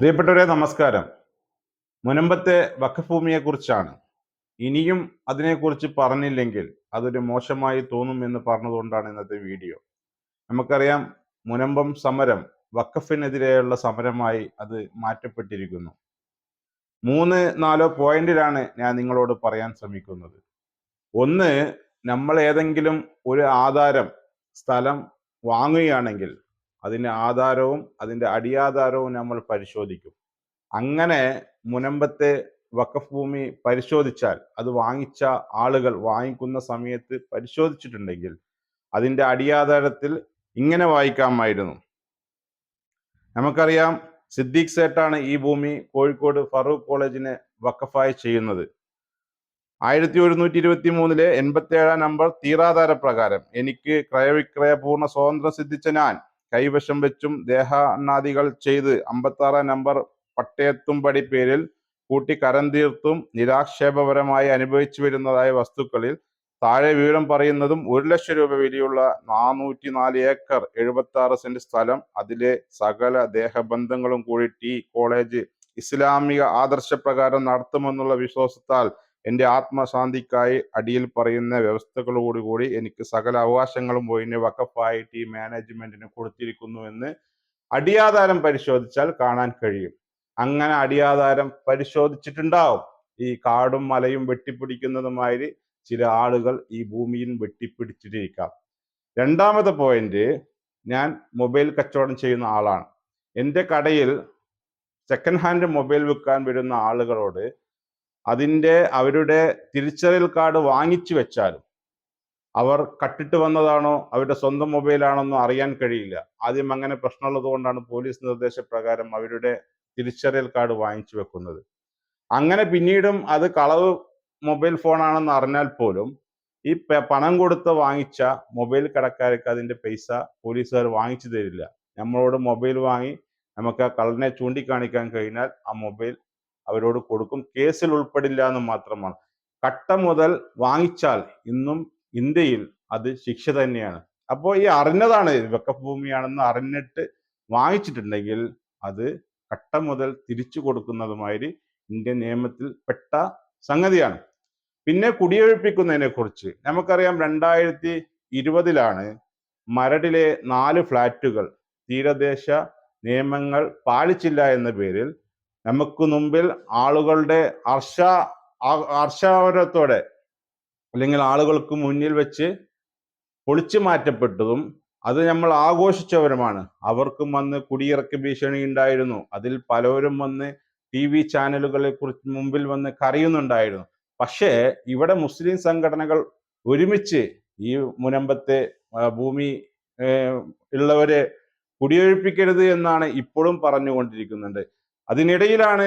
പ്രിയപ്പെട്ടവരെ നമസ്കാരം. മുനമ്പത്തെ വക്കഭൂമിയെക്കുറിച്ചാണ് ഇനിയും അതിനെക്കുറിച്ച് പറഞ്ഞില്ലെങ്കിൽ അതൊരു മോശമായി തോന്നും എന്ന് പറഞ്ഞതുകൊണ്ടാണ് ഇന്നത്തെ വീഡിയോ. നമുക്കറിയാം മുനമ്പം സമരം വക്കഫിനെതിരെയുള്ള സമരമായി അത് മാറ്റപ്പെട്ടിരിക്കുന്നു. മൂന്ന് നാലോ പോയിന്റിലാണ് ഞാൻ നിങ്ങളോട് പറയാൻ ശ്രമിക്കുന്നത്. ഒന്ന് നമ്മൾ ഏതെങ്കിലും ഒരു ആധാരം സ്ഥലം വാങ്ങുകയാണെങ്കിൽ അതിന്റെ ആധാരവും അതിന്റെ അടിയാധാരവും നമ്മൾ പരിശോധിക്കും. അങ്ങനെ മുനമ്പത്തെ വഖഫ് ഭൂമി പരിശോധിച്ചാൽ അത് വാങ്ങിച്ച ആളുകൾ വാങ്ങിക്കുന്ന സമയത്ത് പരിശോധിച്ചിട്ടുണ്ടെങ്കിൽ അതിന്റെ അടിയാധാരത്തിൽ ഇങ്ങനെ വായിക്കാമായിരുന്നു. നമുക്കറിയാം സിദ്ദീഖ് സേട്ടാണ് ഈ ഭൂമി കോഴിക്കോട് ഫറൂഖ് കോളേജിനെ വഖഫായി ചെയ്യുന്നത്. ആയിരത്തി ഒരുന്നൂറ്റി ഇരുപത്തി മൂന്നിലെ എൺപത്തി ഏഴാം നമ്പർ തീരാധാര പ്രകാരം എനിക്ക് ക്രയവിക്രയ പൂർണ സ്വാതന്ത്ര്യം സിദ്ധിച്ച ഞാൻ കൈവശം വെച്ചും ദേഹാണ്ണാദികൾ ചെയ്ത് അമ്പത്താറാം നമ്പർ പട്ടയത്തുംപടി പേരിൽ കൂട്ടി കരം തീർത്തും നിരാക്ഷേപപരമായി അനുഭവിച്ചു വരുന്നതായ വസ്തുക്കളിൽ താഴെ വിവരം പറയുന്നതും ഒരു ലക്ഷം രൂപ വിലയുള്ള നാനൂറ്റി നാല് ഏക്കർ എഴുപത്തി ആറ് സെന്റ് സ്ഥലം. അതിലെ സകല ദേഹബന്ധങ്ങളും കൂടി ടി കോളേജ് ഇസ്ലാമിക ആദർശപ്രകാരം നടത്തുമെന്നുള്ള വിശ്വാസത്താൽ എന്റെ ആത്മശാന്തിക്കായി അടിയിൽ പറയുന്ന വ്യവസ്ഥകളോടുകൂടി എനിക്ക് സകല അവകാശങ്ങളും പോയിന് വക്കഫായിട്ട് ഈ മാനേജ്മെന്റിന് കൊടുത്തിരിക്കുന്നു എന്ന് അടിയാധാരം പരിശോധിച്ചാൽ കാണാൻ കഴിയും. അങ്ങനെ അടിയാധാരം പരിശോധിച്ചിട്ടുണ്ടാവും. ഈ കാടും മലയും വെട്ടിപ്പിടിക്കുന്നതുമായി ചില ആളുകൾ ഈ ഭൂമിയിൽ വെട്ടിപ്പിടിച്ചിട്ടിരിക്കാം. രണ്ടാമത്തെ പോയിന്റ് ഞാൻ മൊബൈൽ കച്ചവടം ചെയ്യുന്ന ആളാണ്. എന്റെ കടയിൽ സെക്കൻഡ് ഹാൻഡ് മൊബൈൽ വിൽക്കാൻ വരുന്ന ആളുകളോട് അതിന്റെ അവരുടെ തിരിച്ചറിയൽ കാർഡ് വാങ്ങിച്ചു വെച്ചാലും അവർ കട്ടിട്ട് വന്നതാണോ അവരുടെ സ്വന്തം മൊബൈലാണെന്നോ അറിയാൻ കഴിയില്ല. ആദ്യം അങ്ങനെ പ്രശ്നമുള്ളത് കൊണ്ടാണ് പോലീസ് നിർദ്ദേശപ്രകാരം അവരുടെ തിരിച്ചറിയൽ കാർഡ് വാങ്ങിച്ചു വെക്കുന്നത്. അങ്ങനെ പിന്നീടും അത് കളവ് മൊബൈൽ ഫോണാണെന്ന് അറിഞ്ഞാൽ പോലും ഈ പണം കൊടുത്ത് വാങ്ങിച്ച മൊബൈൽ കടക്കാർക്ക് അതിന്റെ പൈസ പോലീസുകാർ വാങ്ങിച്ചു തരില്ല. നമ്മളോട് മൊബൈൽ വാങ്ങി നമുക്ക് ആ കള്ളനെ ചൂണ്ടിക്കാണിക്കാൻ കഴിഞ്ഞാൽ ആ മൊബൈൽ അവരോട് കൊടുക്കും. കേസിൽ ഉൾപ്പെടില്ല എന്ന് മാത്രമാണ്. കട്ട മുതൽ വാങ്ങിച്ചാൽ ഇന്നും ഇന്ത്യയിൽ അത് ശിക്ഷ തന്നെയാണ്. അപ്പോൾ ഈ അറിഞ്ഞതാണ് വെക്കപ്പ് ഭൂമിയാണെന്ന് അറിഞ്ഞിട്ട് വാങ്ങിച്ചിട്ടുണ്ടെങ്കിൽ അത് കട്ട മുതൽ തിരിച്ചു കൊടുക്കുന്നതുമായി ഇന്ത്യൻ നിയമത്തിൽ പെട്ട സംഗതിയാണ്. പിന്നെ കുടിയൊഴിപ്പിക്കുന്നതിനെ കുറിച്ച്. നമുക്കറിയാം രണ്ടായിരത്തി ഇരുപതിലാണ് മരടിലെ നാല് ഫ്ലാറ്റുകൾ തീരദേശ നിയമങ്ങൾ പാലിച്ചില്ല എന്ന പേരിൽ നമുക്ക് മുമ്പിൽ ആളുകളുടെ ഹർഷ ഹർഷാവരത്തോടെ അല്ലെങ്കിൽ ആളുകൾക്ക് മുന്നിൽ വെച്ച് പൊളിച്ചു മാറ്റപ്പെട്ടതും അത് നമ്മൾ ആഘോഷിച്ചവരുമാണ്. അവർക്കും വന്ന് കുടിയിറക്ക് ഭീഷണി ഉണ്ടായിരുന്നു. അതിൽ പലവരും വന്ന് ടി വി ചാനലുകളെ കുറിച്ച് മുമ്പിൽ വന്ന് കരയുന്നുണ്ടായിരുന്നു. പക്ഷേ ഇവിടെ മുസ്ലിം സംഘടനകൾ ഒരുമിച്ച് ഈ മുനമ്പത്തെ ഭൂമി ഉള്ളവരെ കുടിയൊഴിപ്പിക്കരുത് എന്നാണ് ഇപ്പോഴും പറഞ്ഞുകൊണ്ടിരിക്കുന്നുണ്ട്. അതിനിടയിലാണ്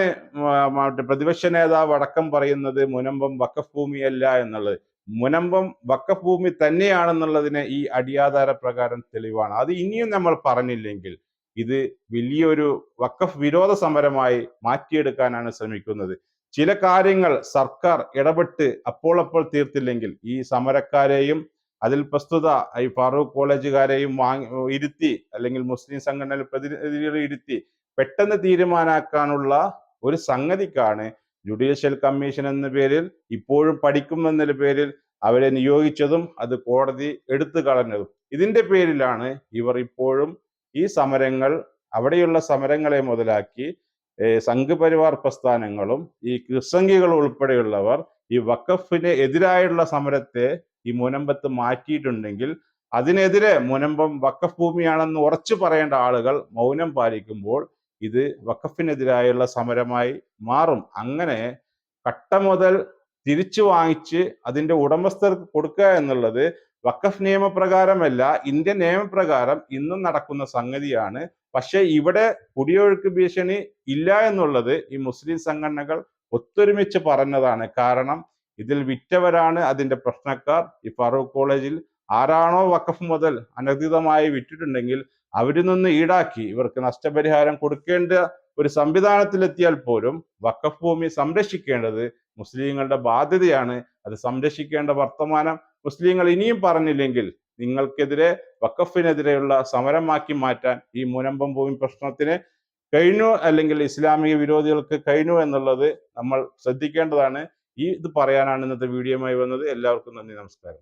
പ്രതിപക്ഷ നേതാവ് അടക്കം പറയുന്നത് മുനമ്പം വക്കഫ് ഭൂമിയല്ല എന്നുള്ളത്. മുനമ്പം വക്കഫ് ഭൂമി തന്നെയാണെന്നുള്ളതിന് ഈ അടിയാധാര പ്രകാരം തെളിവാണ്. അത് ഇനിയും നമ്മൾ പറഞ്ഞില്ലെങ്കിൽ ഇത് വലിയൊരു വക്കഫ് വിരോധ സമരമായി മാറ്റിയെടുക്കാനാണ് ശ്രമിക്കുന്നത്. ചില കാര്യങ്ങൾ സർക്കാർ ഇടപെട്ട് അപ്പോൾ അപ്പോൾ തീർത്തില്ലെങ്കിൽ ഈ സമരക്കാരെയും അതിൽ പ്രസ്തുത ഈ ഫാറൂഖ് കോളേജുകാരെയും വാങ്ങി ഇരുത്തി അല്ലെങ്കിൽ മുസ്ലിം സംഘടനയിൽ പ്രതിനിധികളെ ഇരുത്തി പെട്ടെന്ന് തീരുമാനാക്കാനുള്ള ഒരു സംഗതിക്കാണ് ജുഡീഷ്യൽ കമ്മീഷൻ എന്ന പേരിൽ ഇപ്പോഴും പഠിക്കുമെന്ന പേരിൽ അവരെ നിയോഗിച്ചതും അത് കോടതി എടുത്തു കളഞ്ഞതും. ഇതിന്റെ പേരിലാണ് ഇവർ ഇപ്പോഴും ഈ സമരങ്ങൾ അവിടെയുള്ള സമരങ്ങളെ മുതലാക്കി സംഘപരിവാർ പ്രസ്ഥാനങ്ങളും ഈ ക്രിസംഗികൾ ഉൾപ്പെടെയുള്ളവർ ഈ വഖഫിന് എതിരായുള്ള സമരത്തെ ഈ മുനമ്പത്ത് മാറ്റിയിട്ടുണ്ടെങ്കിൽ അതിനെതിരെ മുനമ്പം വക്കഫ് ഭൂമിയാണെന്ന് ഉറച്ചു പറയേണ്ട ആളുകൾ മൗനം പാലിക്കുമ്പോൾ ഇത് വഖഫിനെതിരായുള്ള സമരമായി മാറും. അങ്ങനെ കട്ട മുതൽ തിരിച്ചു വാങ്ങിച്ച് അതിന്റെ ഉടമസ്ഥർക്ക് കൊടുക്കുക എന്നുള്ളത് വഖഫ് നിയമപ്രകാരമല്ല ഇന്ത്യൻ നിയമപ്രകാരം ഇന്നും നടക്കുന്ന സംഗതിയാണ്. പക്ഷേ ഇവിടെ കുടിയൊഴുക്ക് ഭീഷണി ഇല്ല എന്നുള്ളത് ഈ മുസ്ലിം സംഘടനകൾ ഒത്തൊരുമിച്ച് പറഞ്ഞതാണ്. കാരണം ഇതിൽ വിറ്റവരാണ് അതിന്റെ പ്രശ്നക്കാർ. ഈ ഫറൂഖ് കോളേജിൽ ആരാണോ വഖഫ് മുതൽ അനധികൃതമായി വിറ്റിട്ടുണ്ടെങ്കിൽ അവരിൽ നിന്ന് ഈടാക്കി ഇവർക്ക് നഷ്ടപരിഹാരം കൊടുക്കേണ്ട ഒരു സംവിധാനത്തിലെത്തിയാൽ പോലും വഖഫ് ഭൂമി സംരക്ഷിക്കേണ്ടത് മുസ്ലിങ്ങളുടെ ബാധ്യതയാണ്. അത് സംരക്ഷിക്കേണ്ട വർത്തമാനം മുസ്ലിങ്ങൾ ഇനിയും പറഞ്ഞില്ലെങ്കിൽ നിങ്ങൾക്കെതിരെ വഖഫിനെതിരെയുള്ള സമരമാക്കി മാറ്റാൻ ഈ മുനമ്പം ഭൂമി പ്രശ്നത്തിന് കഴിഞ്ഞു അല്ലെങ്കിൽ ഇസ്ലാമിക വിരോധികൾക്ക് കഴിഞ്ഞു എന്നുള്ളത് നമ്മൾ ശ്രദ്ധിക്കേണ്ടതാണ്. ഈ ഇത് പറയാനാണ് ഇന്നത്തെ വീഡിയോയുമായി വന്നത്. എല്ലാവർക്കും നന്ദി നമസ്കാരം.